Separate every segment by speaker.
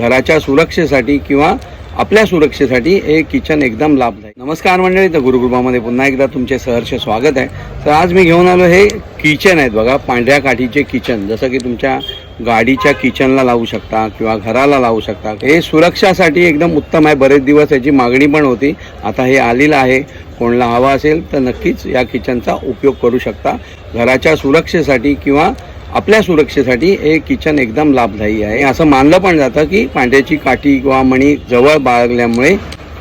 Speaker 1: घराच्या सुरक्षेसाठी किंवा आपल्या सुरक्षेसाठी हे किचन एकदम लाभदायक. नमस्कार मंडळी तर गुरुगृहामध्ये पुन्हा एकदा तुमचे सहर्ष स्वागत आहे. तर आज मी घेऊन आलो हे किचन आहेत बघा पांढऱ्या काठीचे किचन. जसं की तुमच्या गाडीच्या किचनला लावू शकता किंवा घराला लावू शकता. हे सुरक्षासाठी एकदम उत्तम आहे. बरेच दिवस याची मागणी पण होती. आता हे आलेलं आहे. कोणाला हवा असेल तर नक्कीच या किचनचा उपयोग करू शकता. घराच्या सुरक्षेसाठी किंवा आपल्या सुरक्षेसाठी हे किचन एकदम लाभदायी आहे. असं मानलं पण जातं की पांढऱ्याची काठी किंवा मणी जवळ बाळगल्यामुळे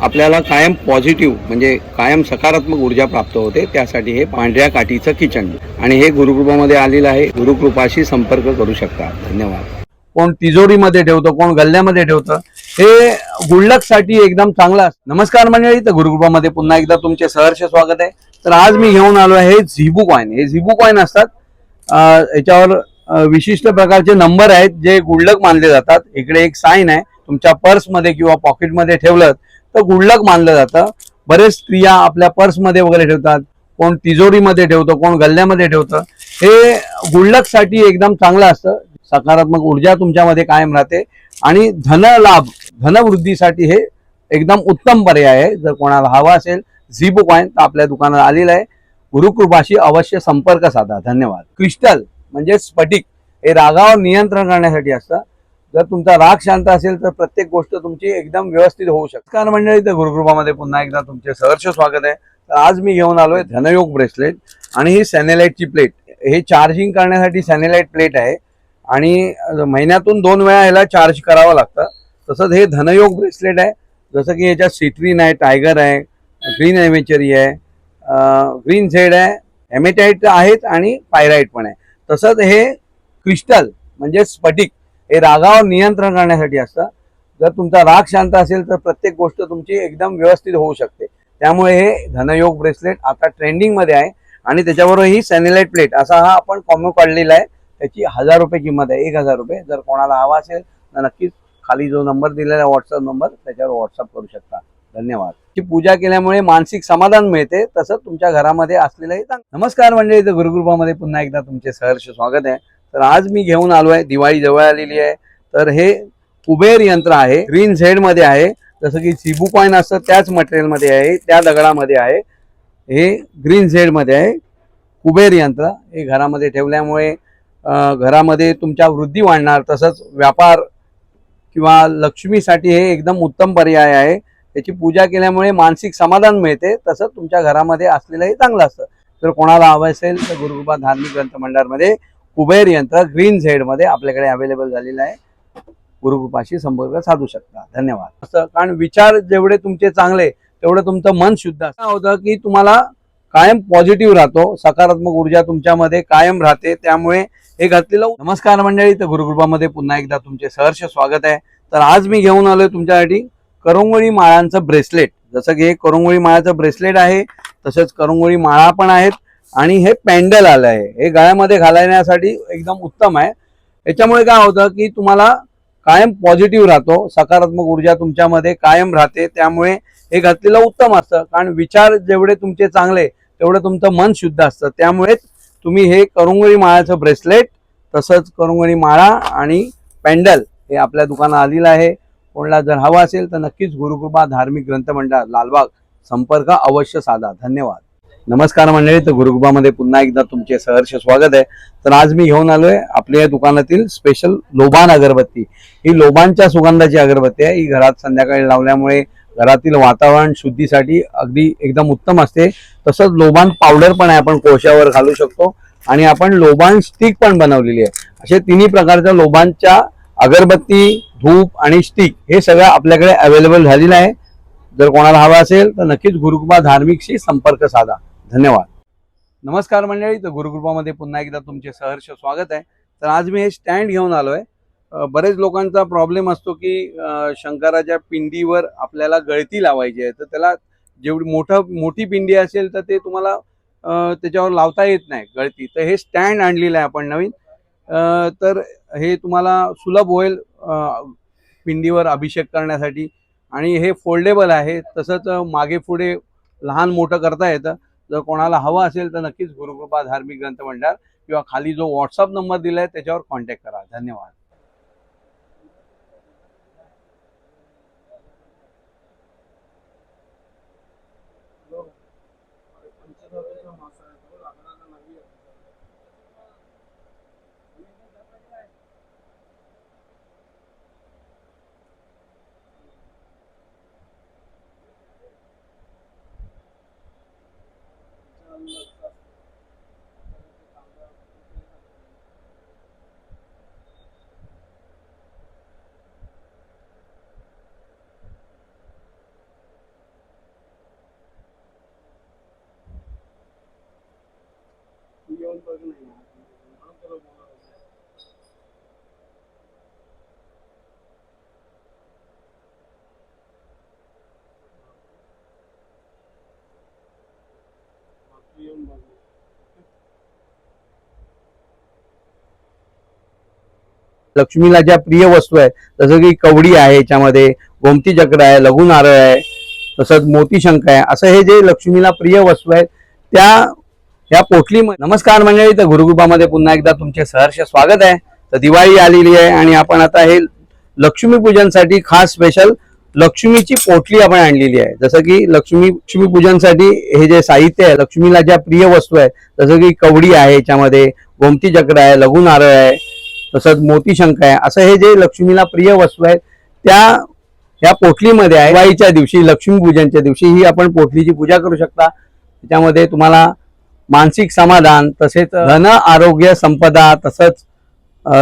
Speaker 1: आपल्याला कायम पॉझिटिव्ह म्हणजे कायम सकारात्मक ऊर्जा प्राप्त होते. त्यासाठी हे पांढऱ्या काठीचं किचन आणि हे गुरुकृपामध्ये आलेलं आहे. गुरुकृपाशी संपर्क करू शकता. धन्यवाद. कोण तिजोरीमध्ये ठेवतं कोण गल्ल्यामध्ये ठेवतं हे गुल्लकसाठी एकदम चांगलं असतं. नमस्कार मंडळी तर गुरुकृपामध्ये पुन्हा एकदा तुमचे सहर्ष स्वागत आहे. तर आज मी घेऊन आलो आहे झिबू कॉईन हे झिबू कॉईन असतात याच्यावर विशिष्ट प्रकारचे नंबर आहेत जे गुल्लक मानले जातात. इकडे एक साईन आहे. तुमच्या पर्समध्ये किंवा पॉकेटमध्ये ठेवलं तर गुल्लक मानलं जातं. बरेच स्त्रिया आपल्या पर्समध्ये वगैरे ठेवतात. कोण तिजोरीमध्ये ठेवतं कोण गल्ल्यामध्ये ठेवतं. हे गुल्लकसाठी एकदम चांगलं असतं. सकारात्मक ऊर्जा तुमच्यामध्ये कायम राहते. आणि धन लाभ धनवृद्धीसाठी हे एकदम उत्तम पर्याय आहे. जर कोणाला हवा असेल झिबू कॉईन तर आपल्या दुकानात आलेलं आहे. गुरुकृपाशी अवश्य संपर्क साधा. धन्यवाद. क्रिस्टल म्हणजे स्फटिक हे रागावर नियंत्रण करण्यासाठी असतं. जर तुमचा राग शांत असेल तर प्रत्येक गोष्ट तुमची एकदम व्यवस्थित होऊ शकते. कारण मंडळी तर गुरुकृपामध्ये पुन्हा एकदा तुमचे सहर्ष स्वागत आहे. तर आज मी घेऊन आलोय धनयोग ब्रेसलेट आणि ही सॅनेलाइटची प्लेट. हे चार्जिंग करण्यासाठी सॅनेलाइट प्लेट आहे. आणि महिन्यातून दोन वेळा ह्याला चार्ज करावं लागतं. तसंच हे धनयोग ब्रेसलेट आहे. जसं की याच्यात सिट्रीन आहे टायगर आहे ग्रीन एमेचरी आहे. ग्रीन झेड आहे हेमेटाईट आहेत आणि पायराईट पण आहे. तसंच हे क्रिस्टल म्हणजे स्फटिक हे रागावर नियंत्रण करण्यासाठी असतं. जर तुमचा राग शांत असेल तर प्रत्येक गोष्ट तुमची एकदम व्यवस्थित होऊ शकते. त्यामुळे हे धनयोग ब्रेसलेट आता ट्रेंडिंगमध्ये आहे आणि त्याच्याबरोबर ही सॅनिलाईट प्लेट असा हा आपण कॉम्बो काढलेला आहे. त्याची हजार रुपये किंमत आहे एक हजार रुपये. जर कोणाला हवा असेल तर नक्कीच खाली जो नंबर दिलेला आहे व्हॉट्सअप नंबर त्याच्यावर व्हॉट्सअप करू शकता. धन्यवाद. ची पूजा केल्यामुळे मानसिक समाधान मिळते तसंच तुमच्या घरामध्ये असलेलंही चांगलं. नमस्कार म्हणजे इथं गुरुकृपामध्ये पुन्हा एकदा तुमचे सहर्ष स्वागत आहे. तर आज मी घेऊन आलो आहे दिवाळी जवळ आलेली आहे. तर हे कुबेर यंत्र आहे ग्रीन झेडमध्ये आहे. जसं की सिबू पॉईंट असतं त्याच मटेरियलमध्ये आहे त्या दगडामध्ये आहे. हे ग्रीन झेडमध्ये आहे कुबेर यंत्र. हे घरामध्ये ठेवल्यामुळे घरामध्ये तुमच्या वृद्धी वाढणार. तसंच व्यापार किंवा लक्ष्मीसाठी हे एकदम उत्तम पर्याय आहे. त्याची पूजा केल्यामुळे मानसिक समाधान मिळते तसंच तुमच्या घरामध्ये असलेलंही चांगलं असतं. जर कोणाला हवं असेल तर गुरुकृपा धार्मिक ग्रंथ मंडळामध्ये कुबेर यंत्र ग्रीन झेडमध्ये आपल्याकडे अवेलेबल झालेलं आहे. गुरुकृपाशी संपर्क साधू शकता. धन्यवाद. असं कारण विचार जेवढे तुमचे चांगले तेवढं तुमचं मन शुद्ध असं होतं की तुम्हाला कायम पॉझिटिव्ह राहतो सकारात्मक ऊर्जा तुमच्यामध्ये कायम राहते त्यामुळे हे घातलेलं नमस्कार मंडळी तर गुरुकृपामध्ये पुन्हा एकदा तुमचे सहर्ष स्वागत आहे. तर आज मी घेऊन आलोय तुमच्यासाठी करंगोळी माळांचं ब्रेसलेट. जसं की हे करंगोळी माळाचं ब्रेसलेट आहे तसेच करंगोळी माळा पण आहेत आणि हे पॅन्डल आलं आहे. हे गळ्यामध्ये घालण्यासाठी एकदम उत्तम आहे. याच्यामुळे काय होतं की तुम्हाला कायम पॉझिटिव्ह राहतो सकारात्मक ऊर्जा तुमच्यामध्ये कायम राहते त्यामुळे हे घातलेलं उत्तम असतं. कारण विचार जेवढे तुमचे चांगले तेवढं तुमचं मन शुद्ध असतं. त्यामुळेच तुम्ही हे करंगोळी माळाचं ब्रेसलेट तसंच करंगोळी माळा आणि पॅन्डल हे आपल्या दुकानात आलेलं आहे. कोणाला जर हवा असेल तर नक्कीच गुरुकृपा धार्मिक ग्रंथ मंडळ लालबाग संपर्क अवश्य साधा. धन्यवाद. नमस्कार मंडळी तर गुरुकृपामध्ये पुन्हा एकदा तुमचे सहर्ष स्वागत आहे. तर आज मी घेऊन आलोय आपल्या या दुकानातील स्पेशल लोबान अगरबत्ती. ही लोबानच्या सुगंधाची अगरबत्ती आहे. ही घरात संध्याकाळी लावल्यामुळे घरातील वातावरण शुद्धीसाठी अगदी एकदम उत्तम असते. तसंच लोबान पावडर पण आहे. आपण कोळशावर घालू शकतो. आणि आपण लोबान स्टिक पण बनवलेली आहे. असे तिन्ही प्रकारच्या लोबानच्या अगरबत्ती धूप आणि स्टिक हे सगळं आपल्याकडे अवेलेबल झालेलं आहे. जर कोणाला हवा असेल तर नक्कीच गुरुकृपा धार्मिकशी संपर्क साधा. धन्यवाद. नमस्कार मंडळी तर गुरुकृपामध्ये पुन्हा एकदा तुमचे सहर्ष स्वागत आहे. तर आज मी हे स्टँड घेऊन आलो आहे बरेच लोकांचा प्रॉब्लेम असतो की शंकराच्या पिंडीवर आपल्याला गळती लावायची आहे. तर त्याला जेवढी मोठं मोठी पिंडी असेल तर ते तुम्हाला त्याच्यावर लावता येत नाही गळती. तर हे स्टँड आणलेलं आहे आपण नवीन. तर हे तुम्हाला सुलभ होईल पिंडीवर अभिषेक करण्यासाठी. आणि हे फोल्डेबल आहे तसंच मागे पुढे लहान मोठं करता येतं. जर कोणाला हवं असेल तर नक्कीच गुरुकृपा धार्मिक ग्रंथ भंडार किंवा खाली जो व्हॉट्सअप नंबर दिला आहे त्याच्यावर कॉन्टॅक्ट करा. धन्यवाद. Gracias. लक्ष्मीला ज्या प्रिय वस्तू आहे जसं की कवडी आहे याच्यामध्ये गोमती चक्र आहे लघु नारळ आहे तसंच मोती शंख आहे असं हे जे लक्ष्मीला प्रिय वस्तू आहेत त्या या पोटली नमस्कार मंडळी तर गुरुकृपामध्ये पुन्हा एकदा तुमचे सहर्ष स्वागत आहे. तर दिवाळी आलेली आहे आणि आपण आता हे लक्ष्मीपूजनसाठी खास स्पेशल लक्ष्मीची पोटली आपण आणलेली आहे. जसं की लक्ष्मी लक्ष्मी पूजनसाठी हे जे साहित्य आहे लक्ष्मीला ज्या प्रिय वस्तू आहे जसं की कवडी आहे याच्यामध्ये गोमती चक्र आहे लघु नारळ आहे तसंच मोती शंख आहे. असं हे जे लक्ष्मीला प्रिय वस्तू आहेत त्या या पोटलीमध्ये आहे. दिवाळीच्या दिवशी लक्ष्मी पूजनच्या दिवशी ही आपण पोटलीची पूजा करू शकता. त्याच्यामध्ये तुम्हाला मानसिक समाधान तसेच धन आरोग्य संपदा तसंच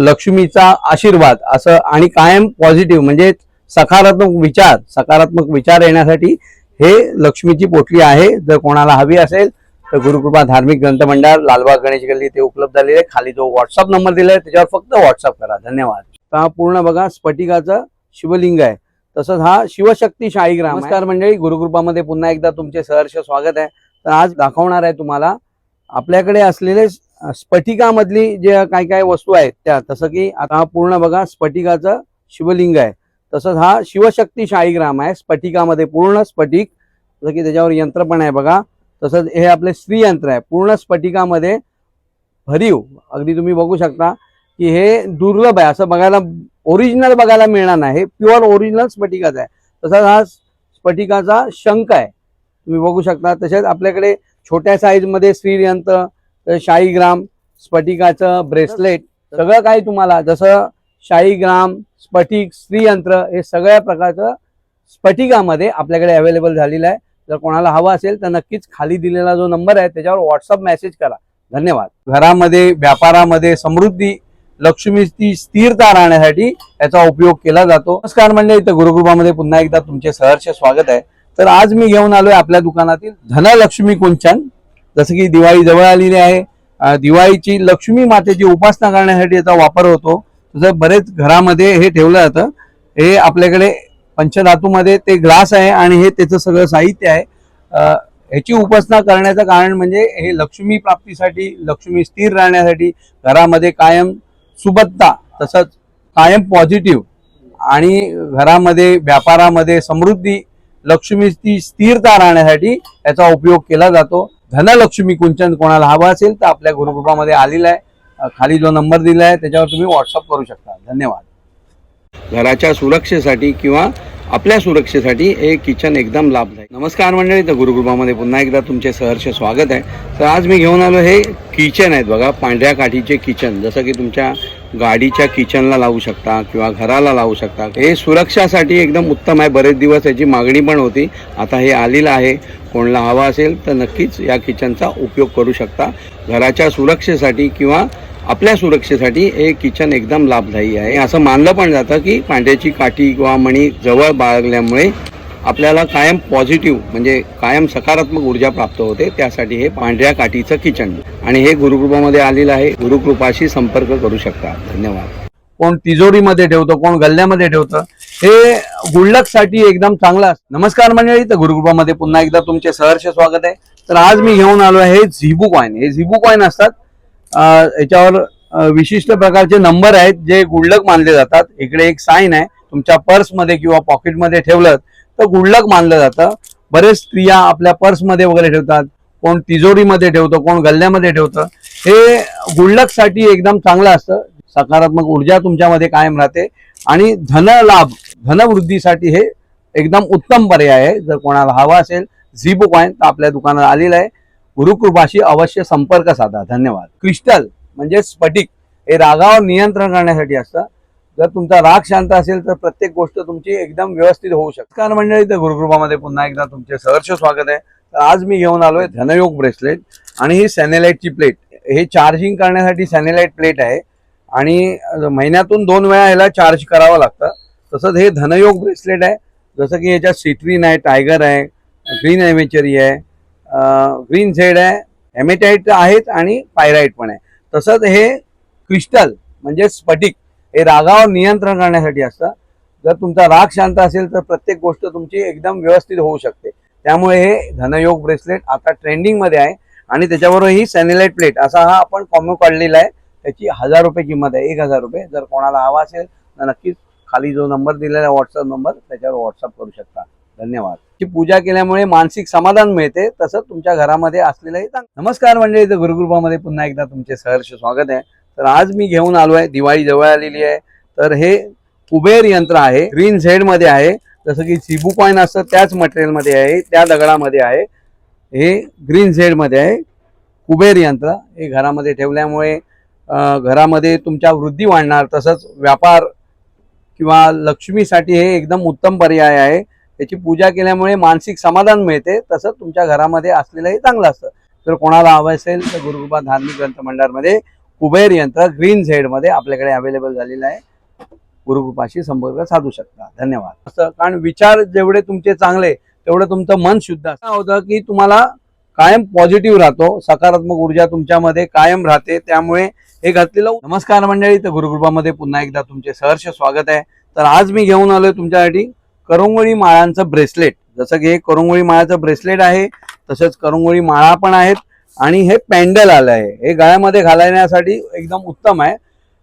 Speaker 1: लक्ष्मीचा आशीर्वाद असं आणि कायम पॉझिटिव्ह म्हणजे सकारात्मक विचार सकारात्मक विचार येण्यासाठी हे लक्ष्मीची पोटली आहे. जर कोणाला हवी असेल तर गुरुकृपा धार्मिक ग्रंथ मंडळ लालबाग गणेश गल्ली ते उपलब्ध झालेले खाली जो व्हॉट्सअप नंबर दिलाय त्याच्यावर फक्त व्हॉट्सअप करा. धन्यवाद. तर हा पूर्ण बघा स्फटिकाचं शिवलिंग आहे. तसंच हा शिवशक्ती शाळीग्राम नमस्कार मंडळी गुरुकृपामध्ये पुन्हा एकदा तुमचे सहर्ष स्वागत आहे. तर आज दाखवणार आहे तुम्हाला आपल्याकडे असलेले स्फटिकामधली जे काय काय वस्तू आहेत त्या तसं की आता हा पूर्ण बघा स्फटिकाचं शिवलिंग आहे. तसंच हा शिवशक्ती शाळीग्राम आहे. स्फटिकामध्ये पूर्ण स्फटिक जसं की त्याच्यावर यंत्र पण आहे बघा. तसंच हे आपले स्त्रीयंत्र आहे. पूर्ण स्फटिकामध्ये भरीव. अगदी तुम्ही बघू शकता की हे दुर्लभ आहे. असं बघायला ओरिजिनल बघायला मिळणार नाही. हे प्युअर ओरिजिनल स्फटिकाचा आहे. तसंच हा स्फटिकाचा शंख आहे. तुम्ही बघू शकता. तसेच आपल्याकडे छोट्या साईजमध्ये श्रीयंत्र शाहीग्राम स्फटिकाचं ब्रेसलेट सगळं काही तुम्हाला जसं शाहीग्राम स्फटिक स्त्रीयंत्र हे सगळ्या प्रकारचं स्फटिकामध्ये आपल्याकडे अवेलेबल झालेलं आहे. जर कोणाला हवं असेल तर नक्कीच खाली दिलेला जो नंबर आहे त्याच्यावर व्हॉट्सअप मेसेज करा. धन्यवाद. घरामध्ये व्यापारामध्ये समृद्धी लक्ष्मीची स्थिरता राहण्यासाठी याचा उपयोग केला जातो. नमस्कार म्हणजे इथं गुरुकृपामध्ये पुन्हा एकदा तुमचे सहर्ष स्वागत आहे. तर आज मी घेऊन आलोय आपल्या दुकानातील धनलक्ष्मी कुंचन. जसं की दिवाळी जवळ आलेली आहे. दिवाळीची लक्ष्मी मातेची उपासना करण्यासाठी याचा वापर होतो. तसं बरेच घरामध्ये हे ठेवलं जातं. हे आपल्याकडे पंचधातूमध्ये ते ग्लास आहे आणि हे त्याचं सगळं साहित्य आहे. ह्याची उपासना करण्याचं कारण म्हणजे हे लक्ष्मी प्राप्तीसाठी लक्ष्मी स्थिर राहण्यासाठी घरामध्ये कायम सुबत्ता तसंच कायम पॉझिटिव्ह आणि घरामध्ये व्यापारामध्ये समृद्धी लक्ष्मीची स्थिरता राहण्यासाठी याचा उपयोग केला जातो. धनलक्ष्मी कुंचन कोणाला हवा असेल तर आपल्या गुरुकृपामध्ये आलेला आहे. खाली जो नंबर दिला आहे त्याच्यावर तुम्ही व्हॉट्सअप करू शकता. धन्यवाद. घराच्या सुरक्षेसाठी किंवा आपल्या सुरक्षेसाठी हे किचन एकदम लाभदायक. नमस्कार मंडळी तर गुरुकृपामध्ये पुन्हा एकदा तुमचे सहर्ष स्वागत आहे. तर आज मी घेऊन आलो हे किचन आहेत बघा पांढऱ्या काठीचे किचन जसं की तुमच्या गाडीच्या किचनला लावू शकता किंवा घराला लावू शकता. हे सुरक्षासाठी एकदम उत्तम आहे. बरेच दिवस याची मागणी पण होती. आता हे आलेलं आहे. कोणाला हवा असेल तर नक्कीच या किचनचा उपयोग करू शकता. घराच्या सुरक्षेसाठी किंवा आपल्या सुरक्षेसाठी हे किचन एकदम लाभदायी आहे. असं मानलं पण जातं की पांढऱ्याची काठी किंवा मणी जवळ बाळगल्यामुळे आपल्याला कायम पॉझिटिव्ह म्हणजे कायम सकारात्मक ऊर्जा प्राप्त होते. त्यासाठी हे पांढऱ्या काठीचं किचन आणि हे गुरुकृपामध्ये आलेलं आहे. गुरुकृपाशी संपर्क करू शकता. धन्यवाद. कोण तिजोरीमध्ये ठेवतं कोण गल्ल्यामध्ये ठेवतं हे गुल्लकसाठी एकदम चांगलं असतं. नमस्कार मंडळी तर गुरुकृपामध्ये पुन्हा एकदा तुमचे सहर्ष स्वागत आहे. तर आज मी घेऊन आलो आहे झिबू कॉईन हे झिबू कॉईन असतात याच्यावर विशिष्ट प्रकारचे नंबर आहेत जे गुल्लक मानले जातात. इकडे एक साईन आहे. तुमच्या पर्समध्ये किंवा पॉकेटमध्ये ठेवलं तर गुल्लक मानलं जातं. बरेच स्त्रिया आपल्या पर्समध्ये वगैरे ठेवतात. कोण तिजोरीमध्ये ठेवतं कोण गल्ल्यामध्ये ठेवतं. हे गुल्लकसाठी एकदम चांगलं असतं. सकारात्मक ऊर्जा तुमच्यामध्ये कायम राहते. आणि धन लाभ धनवृद्धीसाठी हे एकदम उत्तम पर्याय आहे. जर कोणाला हवा असेल झिबू कॉईन तर आपल्या दुकानात आलेलं आहे. गुरुकृपाशी अवश्य संपर्क साधा. धन्यवाद. क्रिस्टल म्हणजे स्फटिक हे रागावर नियंत्रण करण्यासाठी असतं. जर तुमचा राग शांत असेल तर प्रत्येक गोष्ट तुमची एकदम व्यवस्थित होऊ शकते. कारण मंडळी तर गुरुकृपामध्ये पुन्हा एकदा तुमचे सहर्ष स्वागत आहे. तर आज मी घेऊन आलोय धनयोग ब्रेसलेट आणि ही सॅनेलाइटची प्लेट. हे चार्जिंग करण्यासाठी सॅनेलाइट प्लेट आहे. आणि महिन्यातून दोन वेळा ह्याला चार्ज करावं लागतं. तसंच हे धनयोग ब्रेसलेट आहे. जसं की याच्यात सिट्रीन आहे टायगर आहे ग्रीन एमेचरी आहे. ग्रीन झेड आहे हेमेटाईट आहेत आणि पायराईट पण आहे. तसंच हे क्रिस्टल म्हणजे स्फटिक हे रागावर नियंत्रण करण्यासाठी असतं. जर तुमचा राग शांत असेल तर प्रत्येक गोष्ट तुमची एकदम व्यवस्थित होऊ शकते. त्यामुळे हे धनयोग ब्रेसलेट आता ट्रेंडिंगमध्ये आहे आणि त्याच्याबरोबर ही सॅनिलाईट प्लेट असा हा आपण कॉम्बो काढलेला आहे. त्याची हजार रुपये किंमत आहे एक हजार रुपये. जर कोणाला हवा असेल तर नक्कीच खाली जो नंबर दिलेला आहे व्हॉट्सअप नंबर त्याच्यावर व्हॉट्सअप करू शकता. धन्यवाद. ची पूजा केल्यामुळे मानसिक समाधान मिळते तसंच तुमच्या घरामध्ये असलेलंही चांगलं. नमस्कार म्हणजे इथं गुरुकृपामध्ये पुन्हा एकदा तुमचे सहर्ष स्वागत आहे. तर आज मी घेऊन आलो आहे दिवाळी जवळ आलेली आहे. तर हे कुबेर यंत्र आहे ग्रीन झेडमध्ये आहे. जसं की सिबू पॉईंट असतं त्याच मटेरियलमध्ये आहे त्या दगडामध्ये आहे. हे ग्रीन झेडमध्ये आहे कुबेर यंत्र. हे घरामध्ये ठेवल्यामुळे घरामध्ये तुमच्या वृद्धी वाढणार. तसंच व्यापार किंवा लक्ष्मीसाठी हे एकदम उत्तम पर्याय आहे. त्याची पूजा केल्यामुळे मानसिक समाधान मिळते तसंच तुमच्या घरामध्ये असलेलंही चांगलं असतं. जर कोणाला हवं असेल तर गुरुकृपा धार्मिक ग्रंथ मंडळामध्ये कुबेर यंत्र ग्रीन झेडमध्ये आपल्याकडे अवेलेबल झालेलं आहे. गुरुकृपाशी संपर्क साधू शकता. धन्यवाद. असं कारण विचार जेवढे तुमचे चांगले तेवढं तुमचं मन शुद्ध असं होतं की तुम्हाला कायम पॉझिटिव्ह राहतो सकारात्मक ऊर्जा तुमच्यामध्ये कायम राहते त्यामुळे हे घातलेलं नमस्कार मंडळी तर गुरुकृपामध्ये पुन्हा एकदा तुमचे सहर्ष स्वागत आहे. तर आज मी घेऊन आलोय तुमच्यासाठी करंगोळी माळांचं ब्रेसलेट. जसं की हे करंगोळी माळाचं ब्रेसलेट आहे तसंच करंगोळी माळा पण आहेत आणि हे पॅन्डल आलं आहे. हे गळ्यामध्ये घालण्यासाठी एकदम उत्तम आहे.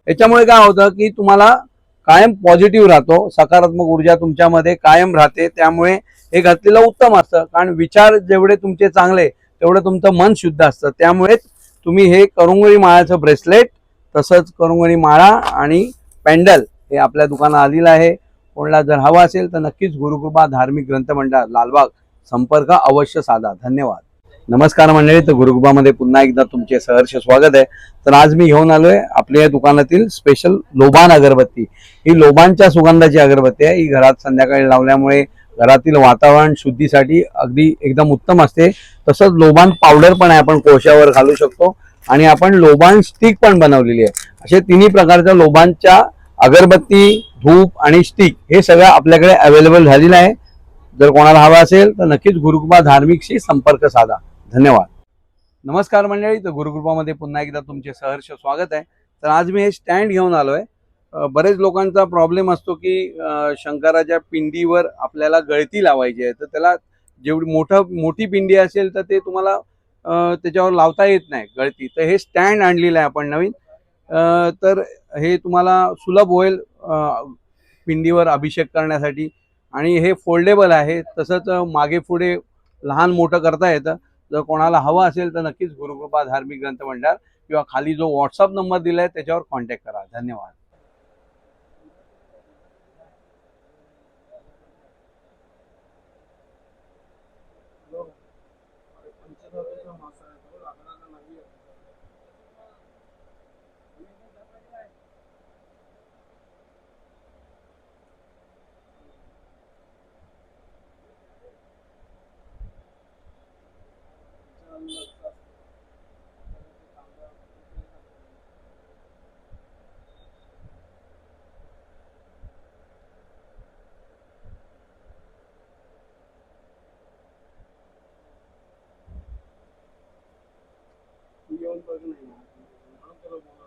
Speaker 1: याच्यामुळे काय होतं की तुम्हाला कायम पॉझिटिव्ह राहतो सकारात्मक ऊर्जा तुमच्यामध्ये कायम राहते. त्यामुळे हे घातलेलं उत्तम असतं. कारण विचार जेवढे तुमचे चांगले तेवढं तुमचं मन शुद्ध असतं. त्यामुळेच तुम्ही हे करंगोळी माळाचं ब्रेसलेट तसंच करंगोळी माळा आणि पॅन्डल हे आपल्या दुकानात आलेलं आहे. कोणाला जर हवा असेल तर नक्कीच गुरुकृपा धार्मिक ग्रंथ मंडळ लालबाग संपर्क अवश्य साधा. धन्यवाद. नमस्कार मंडळी तर गुरुकृपामध्ये पुन्हा एकदा तुमचे सहर्ष स्वागत आहे. तर आज मी घेऊन आलोय आपल्या या दुकानातील स्पेशल लोबान अगरबत्ती. ही लोबानच्या सुगंधाची अगरबत्ती आहे. ही घरात संध्याकाळी लावल्यामुळे घरातील वातावरण शुद्धीसाठी अगदी एकदम उत्तम असते. तसंच लोबान पावडर पण आहे. आपण कोळशावर घालू शकतो. आणि आपण लोबान स्टिक पण बनवलेली आहे. असे तिन्ही प्रकारच्या लोबानच्या अगरबत्ती धूप आणि स्टिक हे सगळं आपल्याकडे अवेलेबल झालेलं आहे. जर कोणाला हवा असेल तर नक्कीच गुरुकृपा धार्मिकशी संपर्क साधा. धन्यवाद. नमस्कार मंडळी तर गुरुकृपामध्ये पुन्हा एकदा तुमचे सहर्ष स्वागत आहे. तर आज मी हे स्टँड घेऊन आलो आहे बरेच लोकांचा प्रॉब्लेम असतो की शंकराच्या पिंडीवर आपल्याला गळती लावायची आहे. तर त्याला जेवढी मोठं मोठी पिंडी असेल तर ते तुम्हाला त्याच्यावर लावता येत नाही गळती. तर हे स्टँड आणलेलं आहे आपण नवीन. तर हे तुम्हाला सुलभ होईल. पिंडीवर अभिषेक करण्यासाठी. आणि हे फोल्डेबल आहे. तसंच मागे पुढे लहान मोठं करता येतं. जर कोणाला हवं असेल तर नक्कीच गुरुकृपा धार्मिक ग्रंथ मंडळ किंवा खाली जो व्हॉट्सअप नंबर दिला आहे त्याच्यावर कॉन्टॅक्ट करा. धन्यवाद.
Speaker 2: येऊन बघ போகுதுன்னு வைங்க மனசுல போகுது.